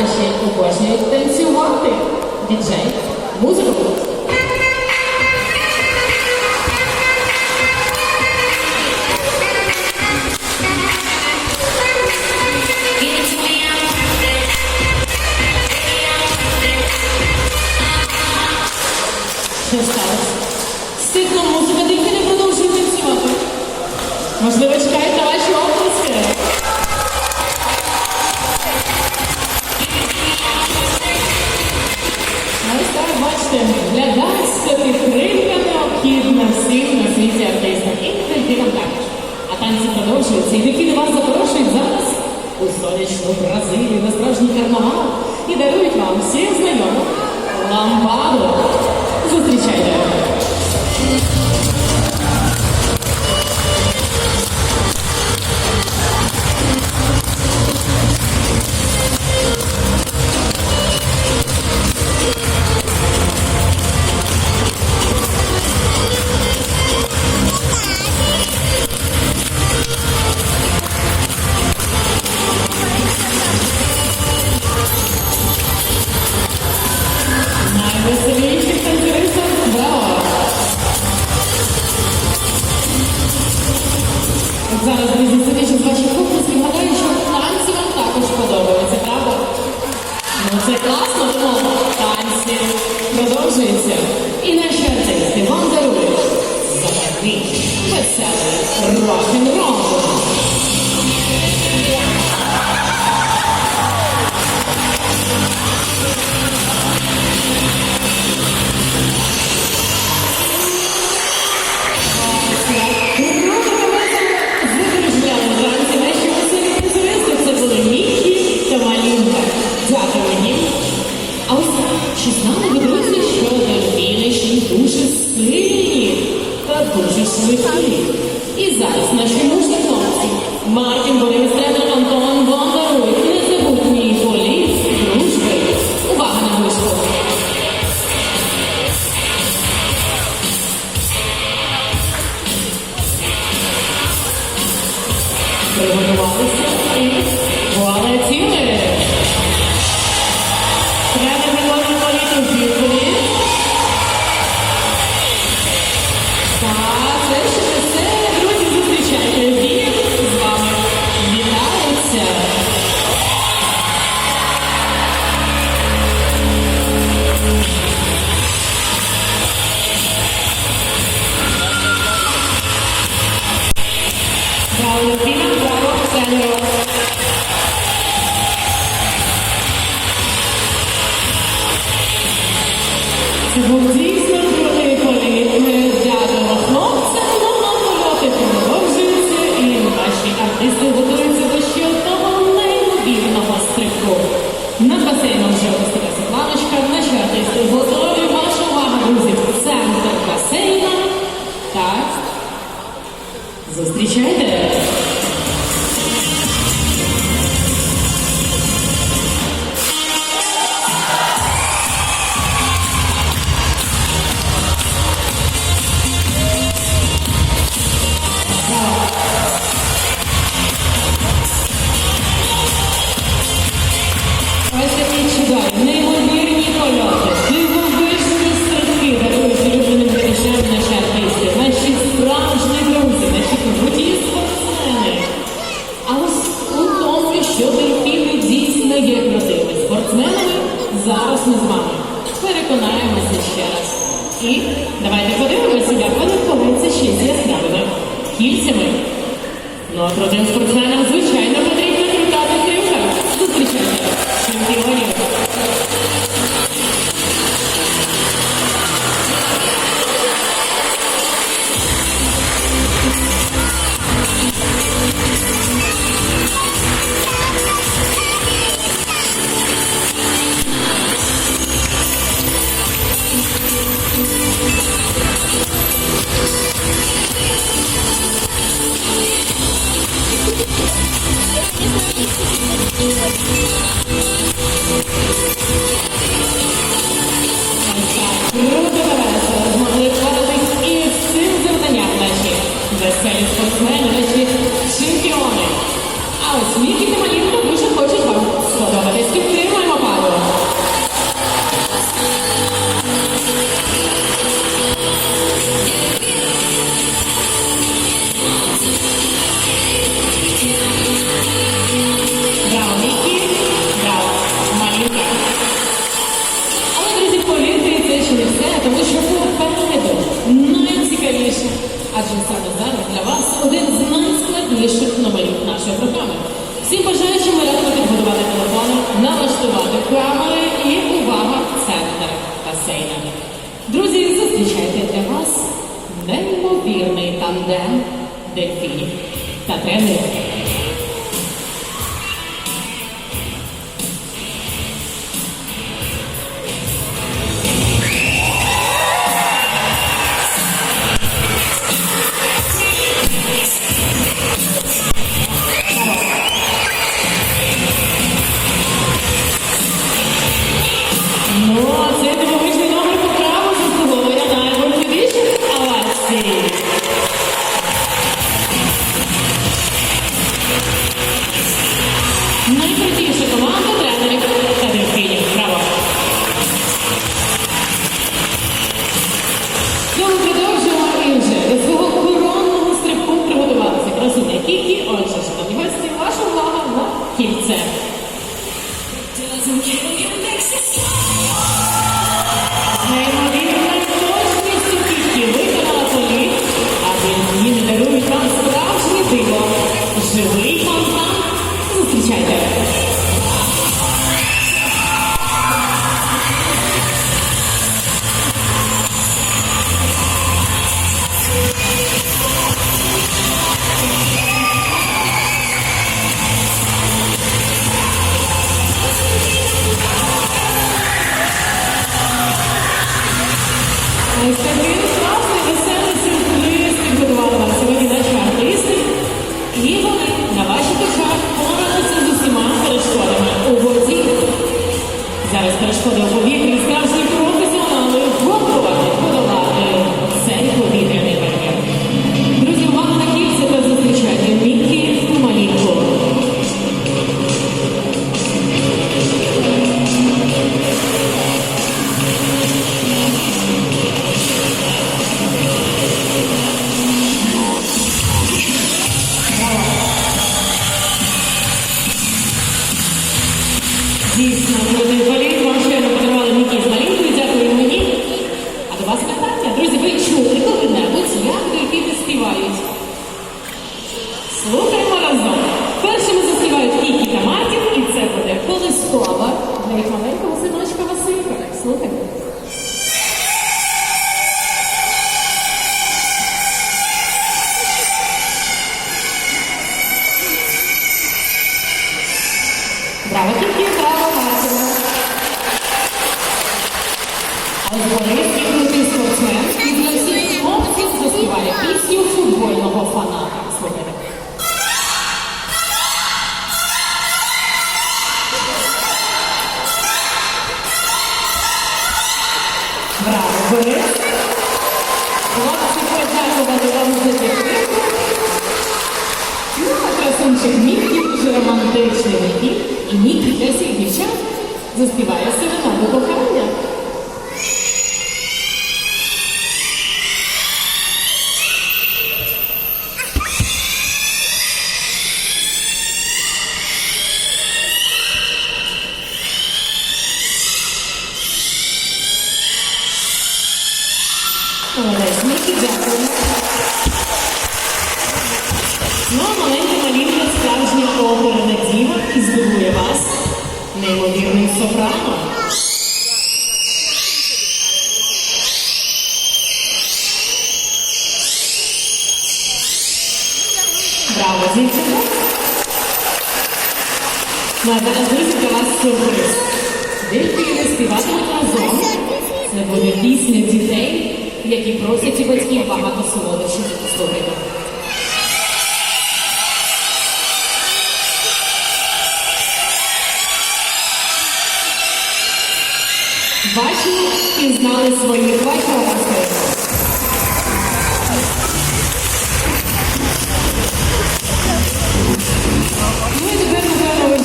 й обожнюють танцювати. Діджей, музику. Стихла музика, тільки не продовжує танцювати. Можливо, чекають на ваші оплески. Танці продовжуються. І дефіни вас запрошують зараз у сонячну Бразилію на справжній карнавал і дарують вам всім знайому ламбаду. Зустрічайте! Rock and roll. They were the walls. Неймовірного стрибку. Над басейном вже опустилася планочка. наші артисти готові. Ваша увага, друзі, центр басейна. Так. Зустрічайте! Зараз ми з вами переконаємося ще раз. І давайте подивимося, як вони впораються ще з яскравими кільцями. Ну а проти спортсменам, звичайно, потрібно крутати підтримка. Зустрічайте чемпіонів. Дельфінів та тренерів. Music. Перешкоди у повітрі справжні професіонали готові подолати цей повітряний бар'єр. Друзі, увага на кільце та зустрічайте Мікі Малінко. Дійсно, крутий Борис. Хлопці, Мікі дуже романтичний. І нік десять дівчат заспіває серенаду кохання. Зараз, друзі, для вас сюрприз. Дельфіни співатимуть разом. Це буде пісня дітей, які просять у батьків багато солодощів. Слухайте. Бачимо і знали своїх. Ну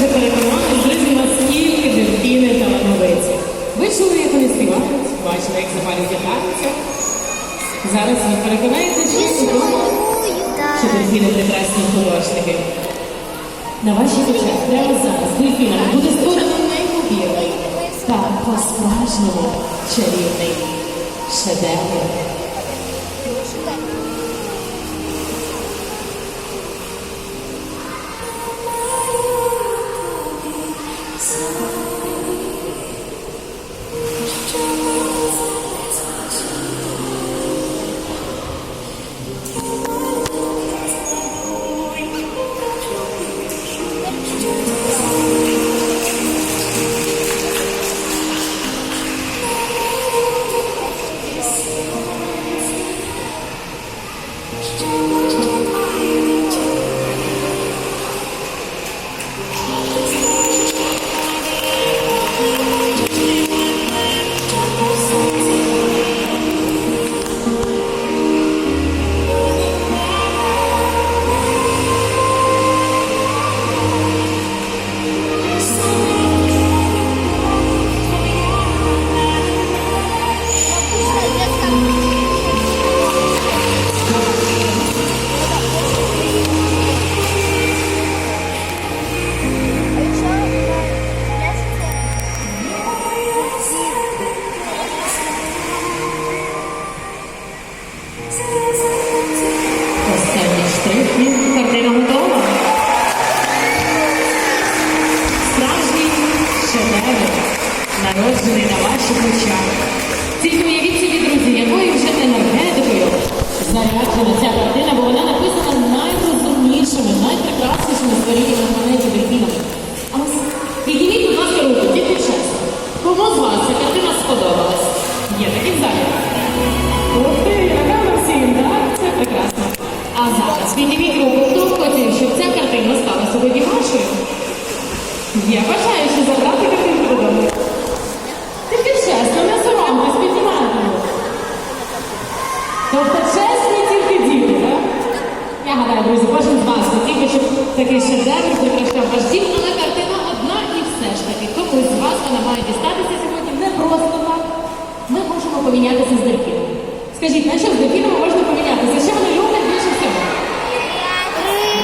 вже переконані, друзі, наскільки дельфіни талановиті. Ви чули, як вони співають, бачили, як запалюють танця. Зараз ви переконаєтеся, що що дельфіни прекрасні художники. На ваших очах прямо зараз дельфінами буде створено неймовірний та по-справжньому чарівний шедевр. coração. Народжений на ваших очах. Тільки уявіть собі, друзі, якою вже енергетикою заряджена ця картина, бо вона написана найрозумнішими, найпрекраснішими створіннями на планеті дельфінами. А ось підніміть, будь ласка, руку, тільки чесно. Кому з вас хтось з вас, вона має дістатися сьогодні, не просто так. Ми можемо помінятися з дельфіном. Скажіть, на що з дельфіном можна помінятися? Що вони люблять більше всього?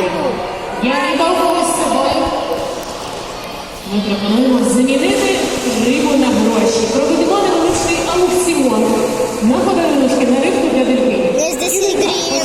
Рибу. Я когось з собою. Ми пропонуємо замінити рибу на гроші. Проведемо невеличкий аукціон на подарунки на рибку для дельфінів.